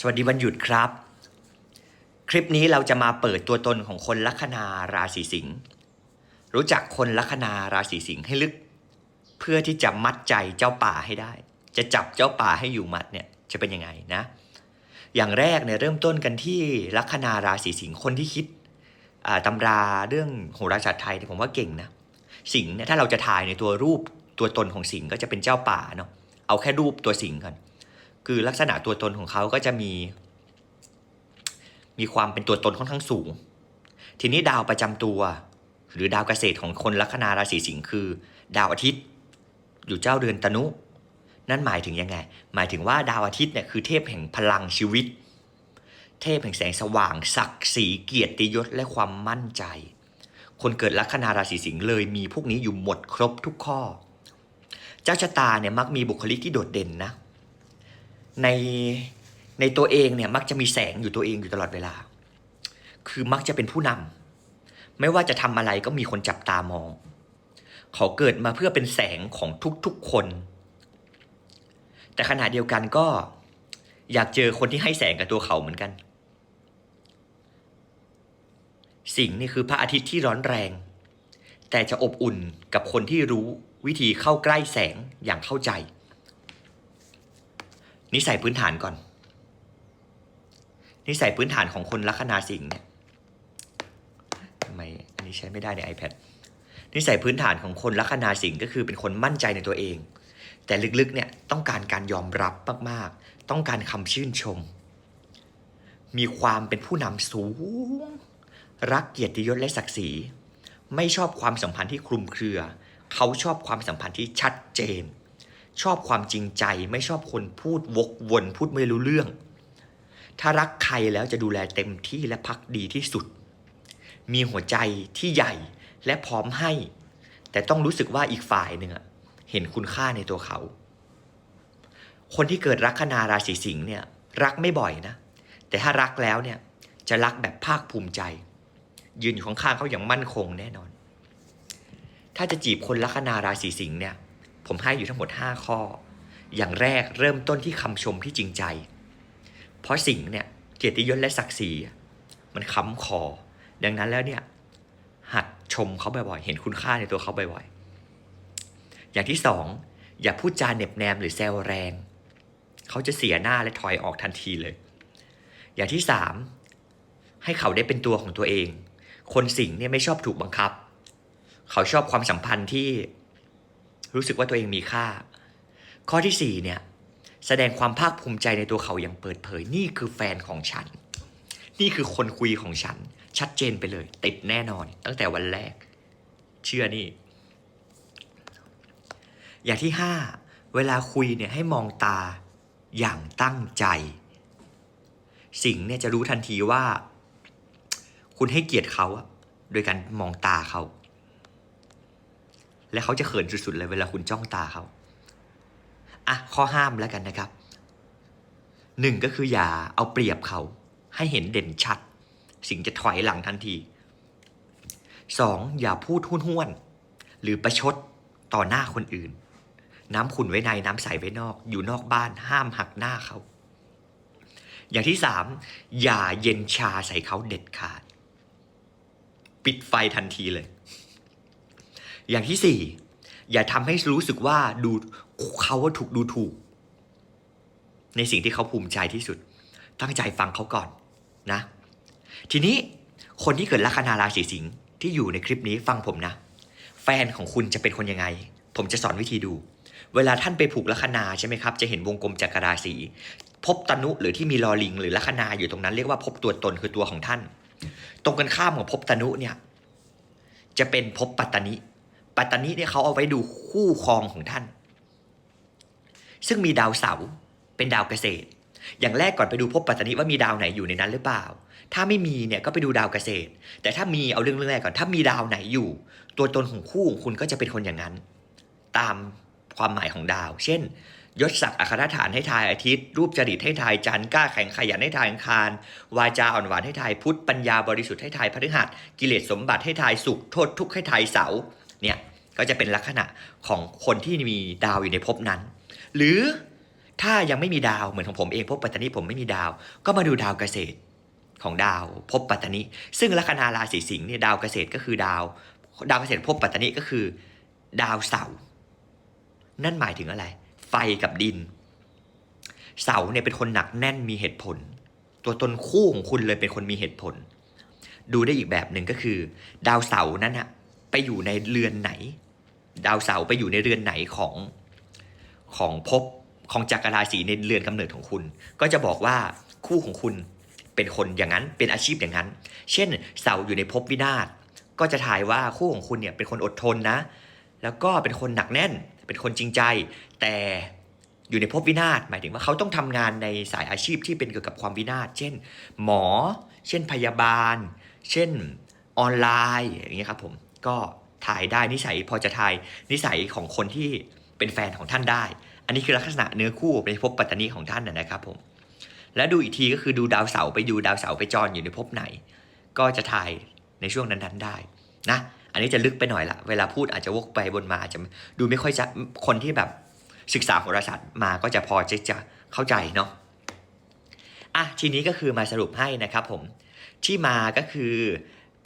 สวัสดีวันหยุดครับ คลิปนี้เราจะมาเปิดตัวตนของคนลัคนาราศีสิงห์รู้จักคนลัคนาราศีสิงห์ให้ลึก เพื่อที่จะมัดใจเจ้าป่าให้ได้ จะจับเจ้าป่าให้อยู่มัดเนี่ยจะเป็นยังไงนะ อย่างแรกเนี่ยเริ่มต้นกันที่ลัคนาราศีสิงห์คนที่คิดตำราเรื่องโหราศาสตร์ไทยเนี่ยผมว่าเก่งนะสิงห์เนี่ยถ้าเราจะถ่ายในตัวรูปตัวตนของสิงห์ก็จะเป็นเจ้าป่าเนาะเอาแค่รูปตัวสิงห์ก่อน คือลักษณะตัวตนของเขาก็จะมี มีความเป็นตัวตนค่อนข้างสูง ทีนี้ดาวประจำตัว หรือดาวเกษตรของคนลัคนาราศีสิงห์คือ ดาวอาทิตย์ อยู่เจ้าเรือนตนุ นั่นหมายถึงยังไง หมายถึงว่าดาวอาทิตย์เนี่ยคือเทพแห่งพลังชีวิต เทพแห่งแสงสว่าง ศักดิ์ศรีเกียรติยศและความมั่นใจ คนเกิดลัคนาราศีสิงห์เลยมีพวกนี้อยู่หมดครบทุกข้อ เจ้าชะตาเนี่ยมักมีบุคลิกที่โดดเด่นนะ ในในตัวเองเนี่ยมักจะมีแสงอยู่ตัวเองอยู่ตลอดเวลา คือมักจะเป็นผู้นำไม่ว่าจะทำอะไรก็มีคนจับตามอง เขาเกิดมาเพื่อเป็นแสงของทุกๆคน แต่ขณะเดียวกันก็อยากเจอคนที่ให้แสงกับตัวเขาเหมือนกัน สิ่งนี่คือพระอาทิตย์ที่ร้อนแรง แต่จะอบอุ่นกับคนที่รู้วิธีเข้าใกล้แสงอย่างเข้าใจ นิสัยพื้นฐานก่อน นิสัยพื้นฐานของคนลัคนาสิงห์เนี่ยทำไมอันนี้ใช้ไม่ได้ใน iPad นิสัยพื้นฐานของคนลัคนาสิงห์ก็คือเป็นคนมั่นใจในตัวเอง แต่ลึกๆเนี่ยต้องการการยอมรับมากๆ ต้องการคำชื่นชม มีความเป็นผู้นำสูง รักเกียรติยศและศักดิ์ศรี ไม่ชอบความสัมพันธ์ที่คลุมเครือ เขาชอบความสัมพันธ์ที่ชัดเจน ชอบความจริงใจ ไม่ชอบคนพูดวกวนพูดไม่รู้เรื่อง ถ้ารักใครแล้วจะดูแลเต็มที่และพักดีที่สุด มีหัวใจที่ใหญ่และพร้อมให้ แต่ต้องรู้สึกว่าอีกฝ่ายหนึ่งเห็นคุณค่าในตัวเขา คนที่เกิดรักคนาราศีสิงห์เนี่ยรักไม่บ่อยนะ แต่ถ้ารักแล้วเนี่ยจะรักแบบภาคภูมิใจ ยืนอยู่ข้างๆเขาอย่างมั่นคงแน่นอน ถ้าจะจีบคนลัคนาราศีสิงห์เนี่ย ผมให้อยู่ทั้งหมด 5 ข้อ อย่างแรกเริ่มต้นที่คำชมที่จริงใจ เพราะสิ่งเนี่ยเกียรติยศและศักดิ์ศรีมันค้ำคอ ดังนั้นแล้วเนี่ยหัดชมเขาบ่อยๆ เห็นคุณค่าในตัวเขาบ่อยๆ อย่างที่สองอย่าพูดจาเหน็บแนมหรือแซวแรง เขาจะเสียหน้าและถอยออกทันทีเลย อย่างที่สามให้เขาได้เป็นตัวของตัวเอง คนสิงห์เนี่ยไม่ชอบถูกบังคับ เขาชอบความสัมพันธ์ที่ รู้สึกว่าตัวเองมีค่า ข้อที่สี่เนี่ยแสดงความภาคภูมิใจในตัวเขาอย่างเปิดเผย นี่คือแฟนของฉัน นี่คือคนคุยของฉัน ชัดเจนไปเลย ติดแน่นอน ตั้งแต่วันแรก เชื่อนี่ อย่างที่ห้าเวลาคุยเนี่ยให้มองตาอย่างตั้งใจ สิ่งเนี่ยจะรู้ทันทีว่า คุณให้เกียรติเขาโดยการมองตาเขา และเขาจะเขินสุดๆเลยเวลาคุณจ้องตาเขาอะข้อห้ามแล้วกันนะครับหนึ่งก็คืออย่าเอาเปรียบเขา ให้เห็นเด่นชัด สิ่งจะถอยหลังทันทีสองอย่าพูดห้นห้วน หรือประชดต่อหน้าคนอื่น น้ำขุนไว้ในน้ำใสไว้นอก อยู่นอกบ้านห้ามหักหน้าเขา อย่างที่สามอย่าเย็นชาใส่เขาเด็ดขาด ปิดไฟทันทีเลย อย่างที่สี่อย่าทำให้รู้สึกว่าดูเขาว่าถูกดูถูก ในสิ่งที่เขาภูมิใจที่สุด ตั้งใจฟังเขาก่อนนะ ทีนี้คนที่เกิดลัคนาราศีสิงห์ที่อยู่ในคลิปนี้ฟังผมนะ แฟนของคุณจะเป็นคนยังไง ผมจะสอนวิธีดู เวลาท่านไปผูกลัคนาใช่ไหมครับ จะเห็นวงกลมจักรราศีพบตนุหรือที่มีลอลิง หรือลัคนาอยู่ตรงนั้นเรียกว่าพบตัวตนคือตัวของท่าน ตรงกันข้ามของพบตนุเนี่ยจะเป็นพบปัตตนิ ปัตตานิเนี่ยเขาเอาไว้ดูคู่ครองของท่าน ซึ่งมีดาวเสาเป็นดาวเกษตร อย่างแรกก่อนไปดูพบปัตตานิว่ามีดาวไหนอยู่ในนั้นหรือเปล่า ถ้าไม่มีเนี่ยก็ไปดูดาวเกษตร แต่ถ้ามีเอาเรื่องแรกก่อนถ้ามีดาวไหนอยู่ ตัวตนของคู่ของคุณก็จะเป็นคนอย่างนั้น ตามความหมายของดาว เช่นยศศักดิ์อัครฐานให้ทายอาทิตย์ รูปจริตให้ทายจันทร์กล้าแข่งขยันให้ทายอังคาร วาจาอ่อนหวานให้ทายพุธปัญญาบริสุทธิ์ให้ทายพฤหัส กิเลสสมบัติให้ทายสุขโทษทุกข์ให้ทายเสาร์เนี่ย ก็จะเป็นลักษณะของคนที่มีดาวอยู่ในภพนั้น หรือถ้ายังไม่มีดาวเหมือนของผมเองภพปัตตานีผมไม่มีดาว ก็มาดูดาวเกษตรของดาวภพปัตตานีซึ่งลัคนาราศีสิงห์เนี่ยดาวเกษตรก็คือดาว ดาวเกษตรภพปัตตานีก็คือ ดาวเสานั่นหมายถึงอะไร ไฟกับดิน เสาเนี่ยเป็นคนหนักแน่นมีเหตุผล ตัวตนคู่ของคุณเลยเป็นคนมีเหตุผล ดูได้อีกแบบหนึ่งก็คือ ดาวเสานั้นอะไปอยู่ในเรือนไหน ดาวเสาร์ไปอยู่ในเรือนไหนของของภพของจักรราศีในเรือนกำเนิดของคุณ ก็จะบอกว่าคู่ของคุณเป็นคนอย่างนั้นเป็นอาชีพอย่างนั้น เช่น เสาร์อยู่ในภพวินาศก็จะทายว่าคู่ของคุณเนี่ยเป็นคนอดทนนะ แล้วก็เป็นคนหนักแน่น เป็นคนจริงใจ แต่อยู่ในภพวินาศหมายถึงว่าเขาต้องทำงานในสายอาชีพที่เป็นเกี่ยวกับความวินาศเช่น หมอ เช่นพยาบาล เช่นออนไลน์อย่างเงี้ยครับผมก็ ถ่ายได้นิสัยพอจะถ่ายนิสัยของคนที่เป็นแฟนของท่านได้ อันนี้คือลักษณะเนื้อคู่ในภพปัตตานีของท่านนะครับผม แล้วดูอีกทีก็คือดูดาวเสาร์ไปดูดาวเสาร์ไปจรอยู่ในภพไหน ก็จะถ่ายในช่วงนั้นๆได้นะ อันนี้จะลึกไปหน่อยละ เวลาพูดอาจจะวกไปบนมาจจะดูไม่ค่อยจะคนที่แบบศึกษาโหราศาสตร์มาก็จะพอจะจะเข้าใจเนาะ อะทีนี้ก็คือมาสรุปให้นะครับผมที่มาก็คือ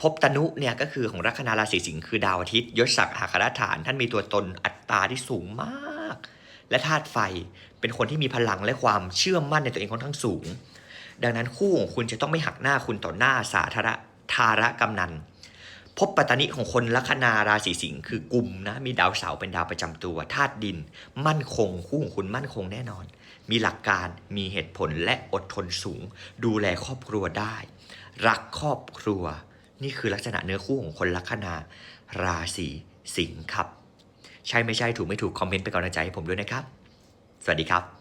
ภพตนุเนี่ยก็คือของลัคนาราศีสิงห์คือดาวอาทิตย์ยศศักดิ์อัครฐาน ท่านมีตัวตนอัตราที่สูงมาก และธาตุไฟเป็นคนที่มีพลังและความเชื่อมั่นในตัวเองค่อนข้างสูง ดังนั้นคู่ของคุณจะต้องไม่หักหน้าคุณต่อหน้าสาธารณทาระกำนันภพปัตตนิของคนลัคนาราศีสิงห์คือกลุ่มนะมีดาวเสาร์เป็นดาวประจำตัวธาตุดิน มั่นคงคู่ของคุณมั่นคงแน่นอน มีหลักการมีเหตุผลและอดทนสูง ดูแลครอบครัวได้ รักครอบครัว นี่คือลักษณะเนื้อคู่ของคนลัคนาราศีสิงค์ครับ ใช่ไม่ใช่ถูกไม่ถูกคอมเมนต์ไปก่อนในใจให้ผมด้วยนะครับ สวัสดีครับ